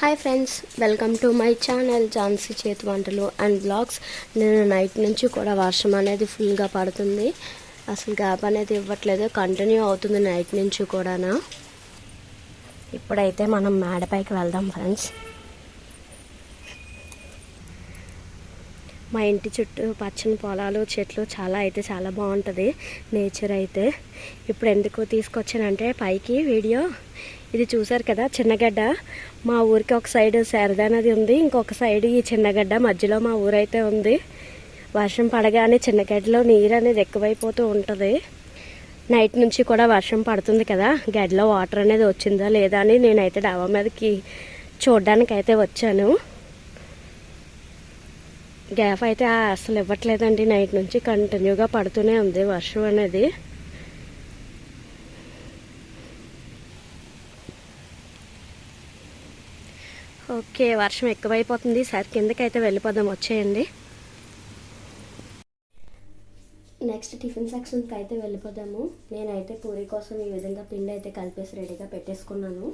Hi friends welcome to my channel Jhansi చేతి వంటలు and blogs నేను నైట్ నుంచి కూడా వర్షం అనేది ఫుల్గా పడుతుంది. అసలు గ్యాప్ అనేది ఇవ్వట్లేదు కంటిన్యూ అవుతుంది నైట్ నుంచి కూడానా. ఇప్పుడైతే మనం మేడపైకి వెళ్దాం ఫ్రెండ్స్ మా ఇంటి చుట్టూ పచ్చని పొలాలు చెట్లు చాలా అయితే చాలా బాగుంటుంది. నేచర్ అయితే. ఇప్పుడు ఎందుకు తీసుకొచ్చానంటే పైకి వీడియో. ఇది చూసారు కదా చిన్నగడ్డ మా ఊరికి ఒక సైడ్ శారదా నది ఉంది ఇంకొక సైడ్ ఈ చిన్నగడ్డ మధ్యలో మా ఊరైతే ఉంది. వర్షం పడగానే చిన్నగడ్డలో నీరు అనేది ఎక్కువైపోతూ ఉంటుంది. నైట్ నుంచి కూడా వర్షం పడుతుంది కదా గడ్డలో వాటర్ అనేది వచ్చిందా లేదా అని నేనైతే డాబా మీదకి చూడడానికి అయితే వచ్చాను. గ్యాప్ అయితే అసలు ఇవ్వట్లేదండి. నైట్ నుంచి కంటిన్యూగా పడుతూనే ఉంది వర్షం అనేది. ఓకే వర్షం ఎక్కువైపోతుంది. కిందకి కిందకైతే వెళ్ళిపోదాం. వచ్చేయండి. నెక్స్ట్ టిఫిన్ సెక్షన్కి అయితే వెళ్ళిపోదాము. నేనైతే పూరి కోసం ఈ విధంగా పిండి అయితే కలిపేసి రెడీగా పెట్టేసుకున్నాను.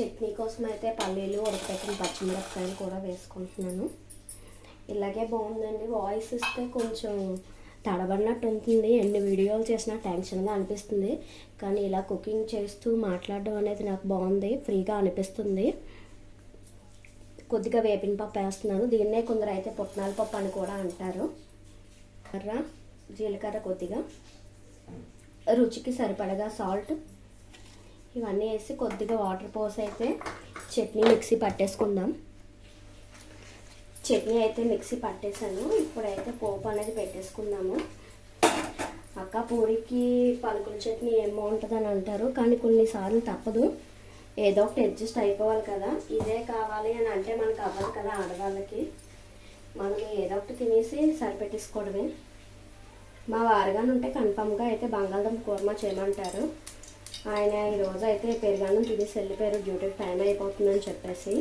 చట్నీ కోసం అయితే పల్లీలు ఉడకపెట్టిన పచ్చిమిరపకాయలు కూడా వేసుకుంటున్నాను. ఇలాగే బాగుందండి. వాయిస్ ఇస్తే కొంచెం తడబడినట్టు ఉంటుంది. ఎన్ని వీడియోలు చేసినా టెన్షన్గా అనిపిస్తుంది. కానీ ఇలా కుకింగ్ చేస్తూ మాట్లాడడం అనేది నాకు బాగుంది. ఫ్రీగా అనిపిస్తుంది. కొద్దిగా వేపిన పప్పు వేస్తున్నాను. దీన్నే కొందరు అయితే పుట్నాల పప్పు అని కూడా అంటారు. కర్ర జీలకర్ర కొద్దిగా. రుచికి సరిపడగా సాల్ట్. ఇవన్నీ వేసి కొద్దిగా వాటర్ పోసి అయితే చట్నీ మిక్సీ పట్టేసుకుందాం. చట్నీ అయితే మిక్సీ పట్టేశాను. ఇప్పుడైతే పోపు అనేది పెట్టేసుకుందాము. అక్క పూరికి పలుకుల చట్నీ ఏం బాగుంటుందని అంటారు కానీ కొన్నిసార్లు తప్పదు. ఏదో ఒకటి అడ్జస్ట్ అయిపోవాలి కదా. ఇదే కావాలి అని అంటే మనకు అవ్వదు కదా ఆడవాళ్ళకి. మనం ఏదో ఒకటి తినేసి సరిపెట్టేసుకోవడమే. మా వారుగాను ఉంటే కన్ఫామ్గా అయితే బంగాళదుంప కూర్మా చేయమంటారు. ఆయన ఈరోజు అయితే పెరుగన్నం తినేసి వెళ్ళిపోయారు. డ్యూటీకి టైం అయిపోతుందని చెప్పేసి.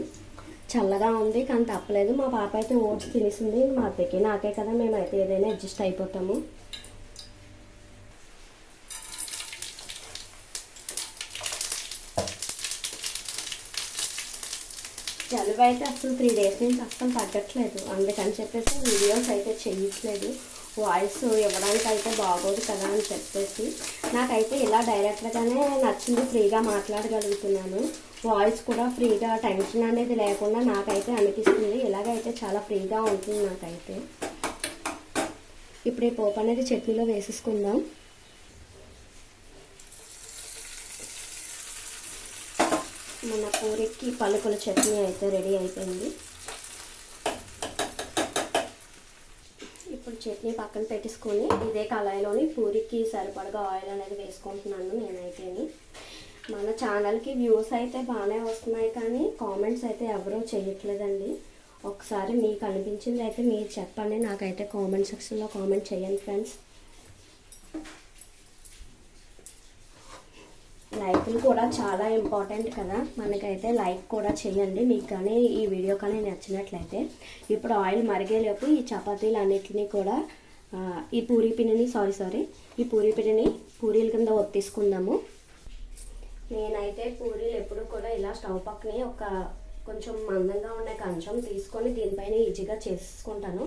చల్లగా ఉంది కానీ తప్పలేదు. మా పాప అయితే ఓట్స్ తినేసింది. మా అత్తకి నాకే కదా. మేమైతే ఏదైనా అడ్జస్ట్ అయిపోతాము. జలుబు అయితే అసలు త్రీ డేస్ నుంచి అస్సలు తగ్గట్లేదు అందుకని చెప్పేసి వీడియోస్ అయితే చేయట్లేదు వాయిస్ ఇవ్వడానికి అయితే బాగోదు కదా అని చెప్పేసి. నాకైతే ఇలా డైరెక్ట్గానే నచ్చింది ఫ్రీగా మాట్లాడగలుగుతున్నాను. వాయిస్ కూడా ఫ్రీగా టెన్షన్ అనేది లేకుండా నాకైతే అనిపిస్తుంది. ఇలాగైతే చాలా ఫ్రీగా ఉంటుంది నాకైతే. ఇప్పుడు ఈ పోపు అనేది చట్నీలో వేసేసుకుందాం. మన పూరికి పలుకుల చట్నీ అయితే రెడీ అయిపోయింది. ఇప్పుడు చట్నీ పక్కన పెట్టేసుకొని ఇదే కళాయిలోని పూరికి సరిపడగా ఆయిల్ అనేది వేసుకుంటున్నాను నేనైతేని మన ఛానల్కి వ్యూస్ అయితే బాగానే వస్తున్నాయి కానీ కామెంట్స్ అయితే ఎవరూ చేయట్లేదండి ఒకసారి మీకు అనిపించింది అయితే మీరు చెప్పండి. నాకైతే కామెంట్ సెక్షన్లో కామెంట్ చేయండి ఫ్రెండ్స్. లైక్లు కూడా చాలా ఇంపార్టెంట్ కదా. మనకైతే లైక్ కూడా చేయండి మీకు కానీ ఈ వీడియో కానీ నచ్చినట్లయితే ఇప్పుడు ఆయిల్ మరిగేలోపు ఈ చపాతీలు అన్నిటినీ కూడా ఈ పూరీ పిండిని సారీ సారీ ఈ పూరీ పిండిని పూరీల కింద ఒత్తిసుకుందాము. నేనైతే పూరీలు ఎప్పుడు కూడా ఇలా స్టవ్ పక్కనే ఒక కొంచెం మందంగా ఉండే కంచం తీసుకొని దీనిపైన ఈజీగా చేసుకుంటాను.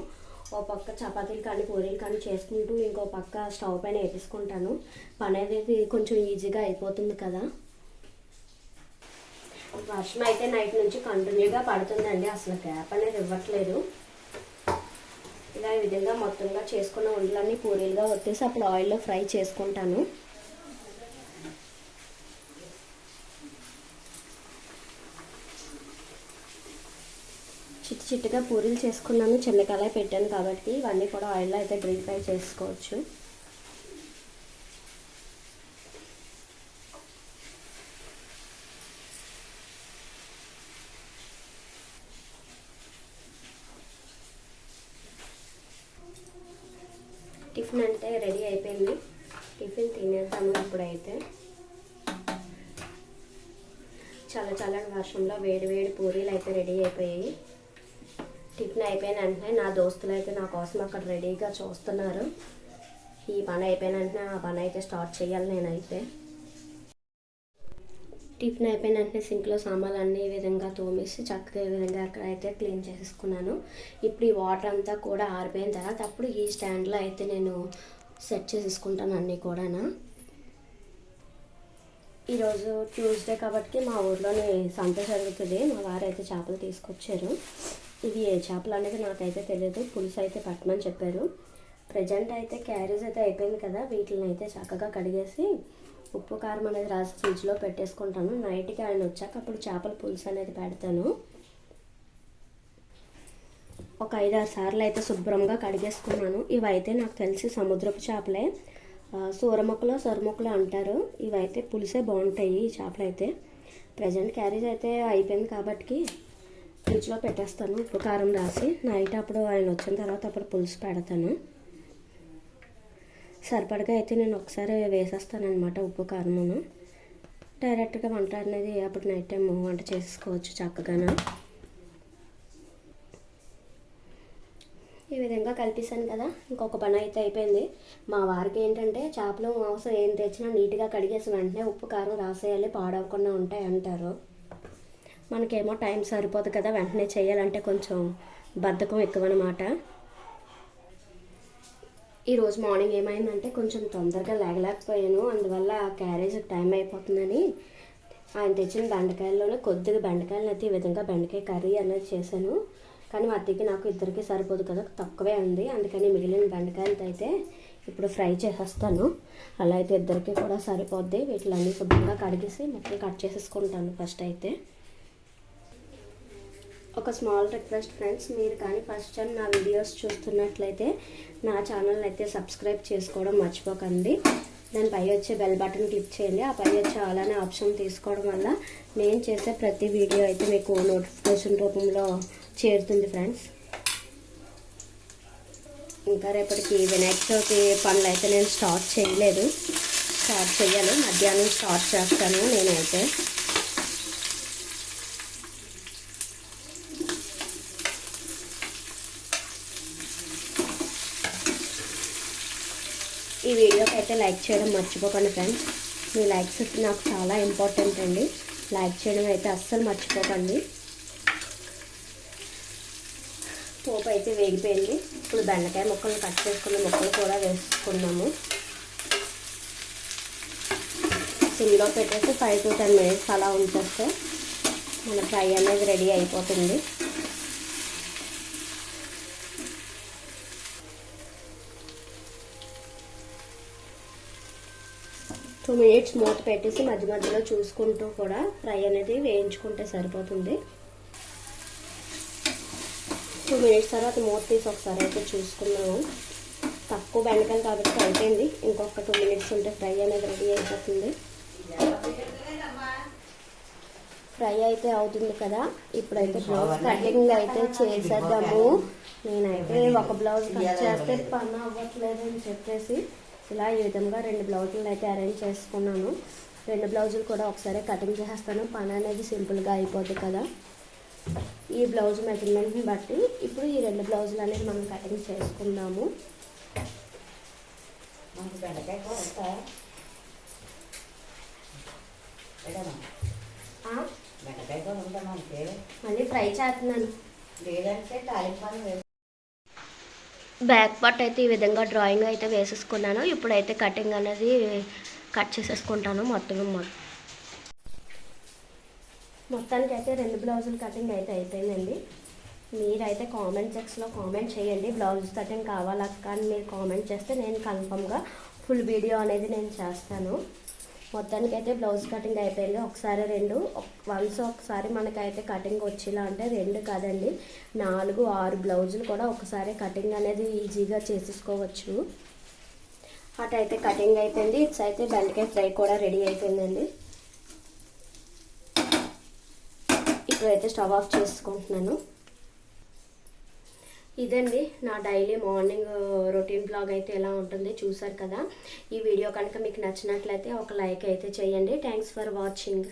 ఓ పక్క చపాతీలు కానీ పూరీలు కానీ చేసుకుంటూ ఇంకో పక్క స్టవ్ పైన వేసుకుంటాను పని అనేది కొంచెం ఈజీగా అయిపోతుంది కదా. వర్షం అయితే నైట్ నుంచి కంటిన్యూగా పడుతుందండి. అసలు గ్యాప్ అనేది ఇవ్వట్లేదు. ఇలా ఈ విధంగా మొత్తంగా చేసుకున్న ఉండలన్నీ పూరీలుగా వచ్చేసి అప్పుడు ఆయిల్లో ఫ్రై చేసుకుంటాను చిట్టు చిట్టుగా పూరీలు చేసుకున్నాను చిన్నకాయ పెట్టాను కాబట్టి ఇవన్నీ కూడా ఆయిల్లో అయితే డీప్ ఫ్రై చేసుకోవచ్చు. టిఫిన్ అంటే రెడీ అయిపోయింది. టిఫిన్ తినేద్దాము ఇప్పుడైతే. చాలా చల్లని వర్షంలో వేడి వేడి పూరీలు అయితే రెడీ అయిపోయాయి. టిఫిన్ అయిపోయిన వెంటనే నా దోస్తులు అయితే నా కోసం అక్కడ రెడీగా చూస్తున్నారు. ఈ పని అయిపోయిన వెంటనే ఆ పని అయితే స్టార్ట్ చేయాలి నేనైతే. టిఫిన్ అయిపోయిన వెంటనే సింక్లో సామాన్లు అన్ని ఈ విధంగా తోమేసి చక్కగా ఈ విధంగా అక్కడ అయితే క్లీన్ చేసేసుకున్నాను. ఇప్పుడు ఈ వాటర్ అంతా కూడా ఆరిపోయిన తర్వాత అప్పుడు ఈ స్టాండ్లో అయితే నేను సెట్ చేసేసుకుంటాను అన్నీ కూడానా. ఈరోజు ట్యూస్డే కాబట్టి మా ఊర్లోనే సంత జరుగుతుంది. మా వారు అయితే చేపలు తీసుకొచ్చారు. ఇవి ఏ చేపలు అనేది నాకైతే తెలియదు పులుసు అయితే పట్టమని చెప్పారు. ప్రజెంట్ అయితే క్యారేజ్ అయితే అయిపోయింది కదా వీటిని అయితే చక్కగా కడిగేసి ఉప్పు కారం అనేది రాసి ఫ్రిడ్జ్లో పెట్టేసుకుంటాను. నైట్కి ఆయన వచ్చాక అప్పుడు చేపల పులుసు అనేది పెడతాను. ఒక ఐదారు సార్లు అయితే శుభ్రంగా కడిగేసుకున్నాను. ఇవైతే నాకు తెలిసి సముద్రపు చేపలే. సూరముక్కలు సూరమొక్కలు అంటారు. ఇవైతే పులిసే బాగుంటాయి ఈ చేపలు అయితే ప్రజెంట్ క్యారేజ్ అయితే అయిపోయింది కాబట్టి ఫ్రిడ్జ్లో పెట్టేస్తాను. ఉప్పు కారం రాసి నైట్ అప్పుడు ఆయన వచ్చిన తర్వాత అప్పుడు పులుసు పెడతాను. సరిపడగా అయితే నేను ఒకసారి వేసేస్తాను అనమాట ఉప్పు కారమును. డైరెక్ట్గా వంట అనేది అప్పుడు నైట్ టైం వంట చేసుకోవచ్చు చక్కగాను. ఈ విధంగా కలిపేసాను కదా. ఇంకొక పని అయితే అయిపోయింది. మా వారికి ఏంటంటే చేపలు మాంసం ఏం తెచ్చినా నీట్గా కడిగేసి వెంటనే ఉప్పు కారం రాసేయాలి పాడవకుండా ఉంటాయి అంటారు. మనకేమో టైం సరిపోదు కదా వెంటనే చేయాలంటే కొంచెం బద్ధకం ఎక్కువ అనమాట ఈరోజు మార్నింగ్ ఏమైందంటే కొంచెం తొందరగా లేగలేకపోయాను అందువల్ల క్యారేజ్ టైం అయిపోతుందని ఆయన తెచ్చిన బెండకాయల్లోనే కొద్దిగా బెండకాయలు అయితే ఈ విధంగా బెండకాయ కర్రీ అనేది చేశాను. కానీ మా అత్తకి నాకు ఇద్దరికి సరిపోదు కదా తక్కువే ఉంది. అందుకని మిగిలిన బెండకాయలతో అయితే ఇప్పుడు ఫ్రై చేసేస్తాను. అలా అయితే ఇద్దరికి కూడా సరిపోద్ది. వీటిలన్నీ శుభ్రంగా కడిగేసి మొత్తం కట్ చేసేసుకుంటాను ఫస్ట్ అయితే. ఒక స్మాల్ రిక్వెస్ట్ ఫ్రెండ్స్ మీరు కానీ ఫస్ట్ టైం నా వీడియోస్ చూస్తున్నట్లయితే నా ఛానల్ని అయితే సబ్స్క్రైబ్ చేసుకోవడం మర్చిపోకండి. దాని పై వచ్చే బెల్ బటన్ క్లిక్ చేయండి. ఆ పై వచ్చే అలానే ఆప్షన్ తీసుకోవడం వల్ల నేను చేసే ప్రతి వీడియో అయితే మీకు నోటిఫికేషన్ రూపంలో చేరుతుంది ఫ్రెండ్స్ ఇంకా రేపటికి వినాయక చవితి పనులు అయితే నేను స్టార్ట్ చేయలేదు. స్టార్ట్ చేయాలి మధ్యాహ్నం స్టార్ట్ చేస్తాను నేనైతే. ఈ వీడియోకి అయితే లైక్ చేయడం మర్చిపోకండి ఫ్రెండ్స్. మీ లైక్స్ నాకు చాలా ఇంపార్టెంట్ అండి. లైక్ చేయడం అయితే అస్సలు మర్చిపోకండి. పోపు అయితే వేగిపోయింది. ఇప్పుడు బెండకాయ ముక్కలు కట్ చేసుకున్న ముక్కలు కూడా వేసుకున్నాము. సిమ్లో పెట్టేసి ఫైవ్ టు టెన్ మినిట్స్ అలా ఉంచేస్తే మన ఫ్రై అనేది రెడీ అయిపోతుంది. టూ మినిట్స్ మూత పెట్టేసి మధ్య మధ్యలో చూసుకుంటూ కూడా ఫ్రై అనేది వేయించుకుంటే సరిపోతుంది. టూ మినిట్స్ తర్వాత మూత తీసి ఒకసారి అయితే చూసుకున్నాము తక్కువ బెండకాయలు కాబట్టి అయిపోయింది. ఇంకొక టూ మినిట్స్ ఉంటే ఫ్రై అనేది రెడీ అయిపోతుంది. ఫ్రై అయితే అవుతుంది కదా? ఇప్పుడైతే బ్లౌజ్ కటింగ్ అయితే చేసేద్దాము. నేనైతే ఒక బ్లౌజ్ కట్ చేస్తే పని అవ్వట్లేదు అని చెప్పేసి ఇలా ఈ విధంగా రెండు బ్లౌజులు అయితే అరేంజ్ చేసుకున్నాను. రెండు బ్లౌజులు కూడా ఒకసారి కటింగ్ చేసేస్తాను. పని అనేది సింపుల్గా అయిపోద్ది కదా. ఈ బ్లౌజ్ మెజర్మెంట్ని బట్టి ఇప్పుడు ఈ రెండు బ్లౌజులు అనేది మనం కటింగ్ చేసుకుందాము. మనకి మళ్ళీ ఫ్రై చేస్తున్నాను. లేదంటే తాలింపాలు బ్యాక్ పార్ట్ అయితే ఈ విధంగా డ్రాయింగ్ అయితే వేసేసుకున్నాను. ఇప్పుడైతే కటింగ్ అనేది కట్ చేసేసుకుంటాను మొత్తం మొత్తానికి అయితే రెండు బ్లౌజులు కటింగ్ అయితే అయిపోయిందండి. మీరైతే కామెంట్ సెక్షన్లో కామెంట్ చేయండి. బ్లౌజ్ కటింగ్ కావాలా కానీ మీరు కామెంట్ చేస్తే నేను కన్ఫర్మ్గా ఫుల్ వీడియో అనేది నేను చేస్తాను. మొత్తానికి అయితే బ్లౌజ్ కటింగ్ అయిపోయింది. ఒకసారి రెండు వన్స్ ఒకసారి మనకైతే కటింగ్ వచ్చేలా అంటే రెండు కాదండి. నాలుగు ఆరు బ్లౌజులు కూడా ఒకసారి కటింగ్ అనేది ఈజీగా చేసేసుకోవచ్చు. అటు అయితే కటింగ్ అయిపోయింది. ఇట్స్ అయితే బెండకాయ ఫ్రై కూడా రెడీ అయిపోయిందండి. ఇప్పుడైతే స్టవ్ ఆఫ్ చేసుకుంటున్నాను. ఇదండి నా డైలీ మార్నింగ్ రొటీన్ బ్లాగ్ అయితే ఎలా ఉంటుంది చూసారు కదా. ఈ వీడియో కనుక మీకు నచ్చినట్లయితే ఒక లైక్ అయితే చేయండి. Thanks for watching